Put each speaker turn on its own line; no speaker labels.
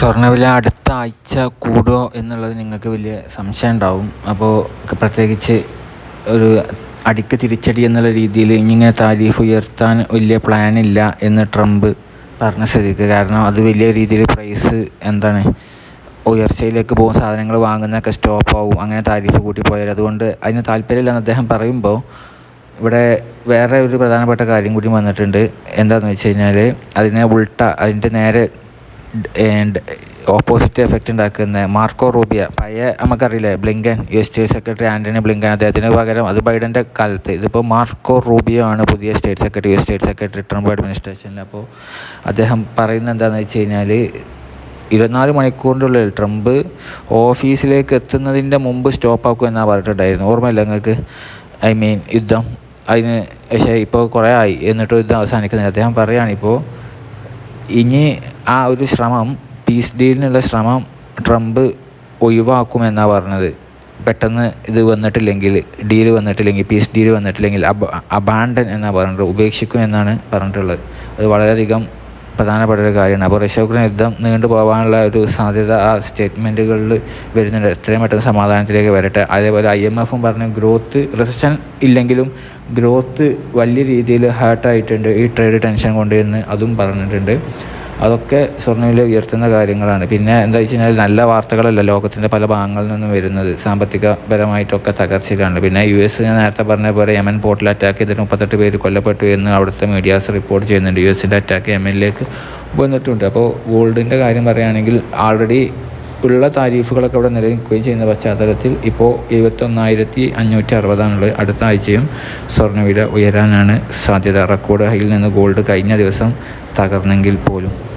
സ്വർണവില അടുത്ത ആഴ്ച കൂടുമോ എന്നുള്ളത് നിങ്ങൾക്ക് വലിയ സംശയം ഉണ്ടാവും. അപ്പോൾ പ്രത്യേകിച്ച് ഒരു അടിക്ക് തിരിച്ചടി എന്നുള്ള രീതിയിൽ ഇങ്ങനെ താരീഫ് ഉയർത്താൻ വലിയ പ്ലാനില്ല എന്ന് ട്രംപ് പറഞ്ഞ സ്ഥിതിക്ക്. കാരണം അത് വലിയ രീതിയിൽ പ്രൈസ് എന്താണ് ഉയർച്ചയിലേക്ക് പോകുന്ന സാധനങ്ങൾ വാങ്ങുന്നതൊക്കെ സ്റ്റോപ്പ് ആവും അങ്ങനെ താരീഫ് കൂട്ടി പോയാൽ അതുകൊണ്ട് അതിന് താല്പര്യമില്ലെന്ന് അദ്ദേഹം പറയുമ്പോൾ ഇവിടെ വേറെ ഒരു പ്രധാനപ്പെട്ട കാര്യം കൂടി വന്നിട്ടുണ്ട്. എന്താണെന്ന് വെച്ച് കഴിഞ്ഞാൽ അതിനെ ഉൾട്ട അതിന്റെ നേരെ ഓപ്പോസിറ്റ് എഫക്റ്റ് ഉണ്ടാക്കുന്ന മാർക്കോ റൂബിയ പഴയ നമുക്കറിയില്ലേ Blinken U S state secretary Antony Blinken അദ്ദേഹത്തിന് പകരം അത് ബൈഡന്റെ കാലത്ത്. ഇതിപ്പോൾ മാർക്കോ റൂബിയോ ആണ് പുതിയ state secretary U S state secretary Trump അഡ്മിനിസ്ട്രേഷനിൽ അപ്പോൾ അദ്ദേഹം പറയുന്നത് എന്താണെന്ന് വെച്ച് കഴിഞ്ഞാൽ ഇരുപത്തിനാല് മണിക്കൂറിന്റെ ഉള്ളിൽ ട്രംപ് ഓഫീസിലേക്ക് എത്തുന്നതിന്റെ മുമ്പ് സ്റ്റോപ്പ് ആക്കും എന്നാണ് പറഞ്ഞിട്ടുണ്ടായിരുന്നു. ഓർമ്മയില്ല നിങ്ങൾക്ക്? ഐ മീൻ യുദ്ധം. അതിന് പക്ഷേ ഇപ്പോൾ കുറേ ആയി. എന്നിട്ട് യുദ്ധം അവസാനിക്കുന്നില്ല. അദ്ദേഹം പറയുകയാണിപ്പോൾ ഇനി ആ ഒരു ശ്രമം പീസ് ഡീലിനുള്ള ശ്രമം ട്രംപ് ഒഴിവാക്കുമെന്നാണ് പറഞ്ഞത്. പെട്ടെന്ന് ഇത് വന്നിട്ടില്ലെങ്കിൽ ഡീൽ വന്നിട്ടില്ലെങ്കിൽ പീസ് ഡീൽ വന്നിട്ടില്ലെങ്കിൽ അബ അബാണ്ടൻ എന്നാണ് പറഞ്ഞത് ഉപേക്ഷിക്കും എന്നാണ് പറഞ്ഞിട്ടുള്ളത്. അത് വളരെയധികം പ്രധാനപ്പെട്ട ഒരു കാര്യമാണ്. അപ്പോൾ റഷ്യ ഉക്രൈൻ യുദ്ധം നീണ്ടു പോകാനുള്ള ഒരു സാധ്യത ആ സ്റ്റേറ്റ്മെന്റുകളിൽ വരുന്നുണ്ട്. എത്രയും പെട്ടെന്ന് സമാധാനത്തിലേക്ക് വരട്ടെ. അതേപോലെ ഐ എം എഫും പറഞ്ഞു ഗ്രോത്ത് റിസഷൻ ഇല്ലെങ്കിലും ഗ്രോത്ത് വലിയ രീതിയിൽ ഹേർട്ടായിട്ടുണ്ട് ഈ ട്രേഡ് ടെൻഷൻ കൊണ്ട് എന്ന് അതും പറഞ്ഞിട്ടുണ്ട്. അതൊക്കെ സ്വർണവില ഉയർത്തുന്ന കാര്യങ്ങളാണ്. പിന്നെ എന്താ വെച്ച് കഴിഞ്ഞാൽ നല്ല വാർത്തകളല്ല ലോകത്തിന്റെ പല ഭാഗങ്ങളിൽ നിന്നും വരുന്നത്. സാമ്പത്തിക സാമ്പത്തികപരമായിട്ടൊക്കെ തകർച്ചയിലാണ്. പിന്നെ യു എസ് ഞാൻ നേരത്തെ പറഞ്ഞ പോലെ യമൻ പോർട്ടിൽ അറ്റാക്ക് ചെയ്തിട്ട് മുപ്പത്തെട്ട് പേര് കൊല്ലപ്പെട്ടു എന്ന് അവിടുത്തെ മീഡിയാസ് റിപ്പോർട്ട് ചെയ്യുന്നുണ്ട്. യു എസിന്റെ അറ്റാക്ക് യമനിലേക്ക് വന്നിട്ടുണ്ട്. അപ്പോൾ ഗോൾഡിന്റെ കാര്യം പറയുകയാണെങ്കിൽ ആൾറെഡി ഉള്ള താരീഫുകളൊക്കെ അവിടെ നിലനിൽക്കുകയും ചെയ്യുന്ന പശ്ചാത്തലത്തിൽ ഇപ്പോൾ എഴുപത്തൊന്നായിരത്തി അഞ്ഞൂറ്റി അറുപതാണുള്ളത് അടുത്ത ആഴ്ചയും സ്വർണവില ഉയരാനാണ് സാധ്യത. റെക്കോർഡ് ഹൈയിൽ നിന്ന് ഗോൾഡ് കഴിഞ്ഞ ദിവസം തകർന്നെങ്കിൽ പോലും.